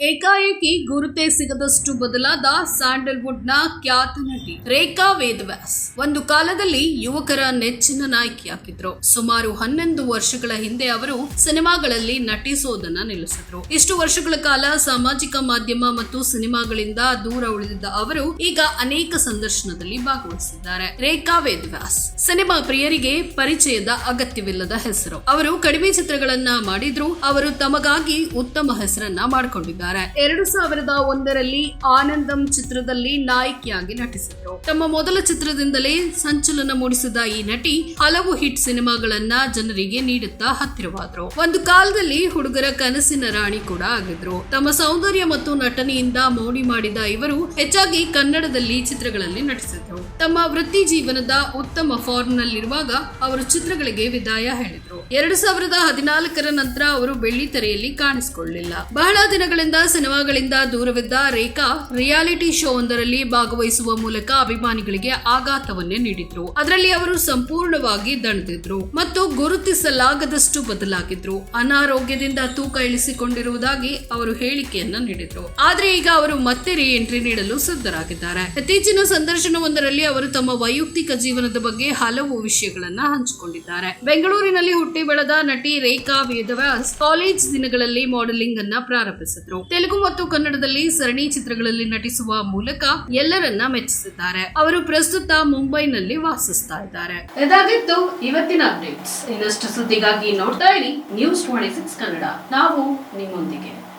ಏಕಾಏಕಿ ಗುರುತೆ ಸಿಗದಷ್ಟು ಬದಲಾದ ಸ್ಯಾಂಡಲ್ವುಡ್ನ ಖ್ಯಾತ ನಟಿ ರೇಖಾ ವೇದವ್ಯಾಸ್. ಒಂದು ಕಾಲದಲ್ಲಿ ಯುವಕರ ನೆಚ್ಚಿನ ನಾಯಕಿಯಾಗಿದ್ರು ಸುಮಾರು ಹನ್ನೊಂದು ವರ್ಷಗಳ ಹಿಂದೆ ಅವರು ಸಿನಿಮಾಗಳಲ್ಲಿ ನಟಿಸೋದನ್ನ ನಿಲ್ಲಿಸಿದ್ರು. ಇಷ್ಟು ವರ್ಷಗಳ ಕಾಲ ಸಾಮಾಜಿಕ ಮಾಧ್ಯಮ ಮತ್ತು ಸಿನಿಮಾಗಳಿಂದ ದೂರ ಉಳಿದಿದ್ದ ಅವರು ಈಗ ಅನೇಕ ಸಂದರ್ಶನದಲ್ಲಿ ಭಾಗವಹಿಸಿದ್ದಾರೆ. ರೇಖಾ ವೇದವ್ಯಾಸ್ ಸಿನಿಮಾ ಪ್ರಿಯರಿಗೆ ಪರಿಚಯದ ಅಗತ್ಯವಿಲ್ಲದ ಹೆಸರು. ಅವರು ಕಡಿಮೆ ಚಿತ್ರಗಳನ್ನ ಮಾಡಿದ್ರು. ಅವರು ತಮಗಾಗಿ ಉತ್ತಮ ಹೆಸರನ್ನ ಮಾಡಿಕೊಂಡಿದ್ದಾರೆ. ಎರಡು ಸಾವಿರದ ಒಂದರಲ್ಲಿ ಆನಂದಂ ಚಿತ್ರದಲ್ಲಿ ನಾಯಕಿಯಾಗಿ ನಟಿಸಿದ್ರು. ತಮ್ಮ ಮೊದಲ ಚಿತ್ರದಿಂದಲೇ ಸಂಚಲನ ಮೂಡಿಸಿದ ಈ ನಟಿ ಹಲವು ಹಿಟ್ ಸಿನಿಮಾಗಳನ್ನ ಜನರಿಗೆ ನೀಡುತ್ತಾ ಹತ್ತಿರವಾದ್ರು. ಒಂದು ಕಾಲದಲ್ಲಿ ಹುಡುಗರ ಕನಸಿನ ರಾಣಿ ಕೂಡ ಆಗಿದ್ರು. ತಮ್ಮ ಸೌಂದರ್ಯ ಮತ್ತು ನಟನೆಯಿಂದ ಮೋಡಿ ಮಾಡಿದ ಇವರು ಹೆಚ್ಚಾಗಿ ಕನ್ನಡದಲ್ಲಿ ಚಿತ್ರಗಳಲ್ಲಿ ನಟಿಸಿದ್ರು. ತಮ್ಮ ವೃತ್ತಿ ಜೀವನದ ಉತ್ತಮ ಫಾರ್ಮ್ ನಲ್ಲಿರುವಾಗ ಅವರು ಚಿತ್ರಗಳಿಗೆ ವಿದಾಯ ಹೇಳಿದ್ರು. ಎರಡು ಸಾವಿರದ ಹದಿನಾಲ್ಕರ ನಂತರ ಅವರು ಬೆಳ್ಳಿ ತೆರೆಯಲ್ಲಿ ಕಾಣಿಸಿಕೊಳ್ಳಲಿಲ್ಲ. ಬಹಳ ದಿನಗಳಿಂದ ಸಿನಿಮಾಗಳಿಂದ ದೂರವಿದ್ದ ರೇಖಾ, ರಿಯಾಲಿಟಿ ಶೋ ಒಂದರಲ್ಲಿ ಭಾಗವಹಿಸುವ ಮೂಲಕ ಅಭಿಮಾನಿಗಳಿಗೆ ಆಘಾತವನ್ನೇ ನೀಡಿದ್ರು. ಅದರಲ್ಲಿ ಅವರು ಸಂಪೂರ್ಣವಾಗಿ ದಣದಿದ್ರು ಮತ್ತು ಗುರುತಿಸಲಾಗದಷ್ಟು ಬದಲಾಗಿದ್ರು. ಅನಾರೋಗ್ಯದಿಂದ ತೂಕ ಇಳಿಸಿಕೊಂಡಿರುವುದಾಗಿ ಅವರು ಹೇಳಿಕೆಯನ್ನ ನೀಡಿದ್ರು. ಆದ್ರೆ ಈಗ ಅವರು ಮತ್ತೆ ರೀ ಎಂಟ್ರಿ ನೀಡಲು ಸಿದ್ಧರಾಗಿದ್ದಾರೆ. ಇತ್ತೀಚಿನ ಸಂದರ್ಶನವೊಂದರಲ್ಲಿ ಅವರು ತಮ್ಮ ವೈಯಕ್ತಿಕ ಜೀವನದ ಬಗ್ಗೆ ಹಲವು ವಿಷಯಗಳನ್ನ ಹಂಚಿಕೊಂಡಿದ್ದಾರೆ. ಬೆಂಗಳೂರಿನಲ್ಲಿ ಹುಟ್ಟಿ ಬೆಳೆದ ನಟಿ ರೇಖಾ ವೇದವ್ಯಾಸ್ ಕಾಲೇಜ್ ದಿನಗಳಲ್ಲಿ ಮಾಡೆಲಿಂಗ್ ಅನ್ನ ಪ್ರಾರಂಭಿಸಿದ್ರು. ತೆಲುಗು ಮತ್ತು ಕನ್ನಡದಲ್ಲಿ ಸರಣಿ ಚಿತ್ರಗಳಲ್ಲಿ ನಟಿಸುವ ಮೂಲಕ ಎಲ್ಲರನ್ನ ಮೆಚ್ಚಿಸಿದ್ದಾರೆ. ಅವರು ಪ್ರಸ್ತುತ ಮುಂಬೈನಲ್ಲಿ ವಾಸಿಸ್ತಾ ಇದ್ದಾರೆ. ಇದಾಗಿತ್ತು ಇವತ್ತಿನ ಅಪ್ಡೇಟ್ಸ್. ಇನ್ನಷ್ಟು ಸುದ್ದಿಗಾಗಿ ನೋಡ್ತಾ ಇರಿ. News twenty six Kannada. ನಾವು ನಿಮ್ಮೊಂದಿಗೆ.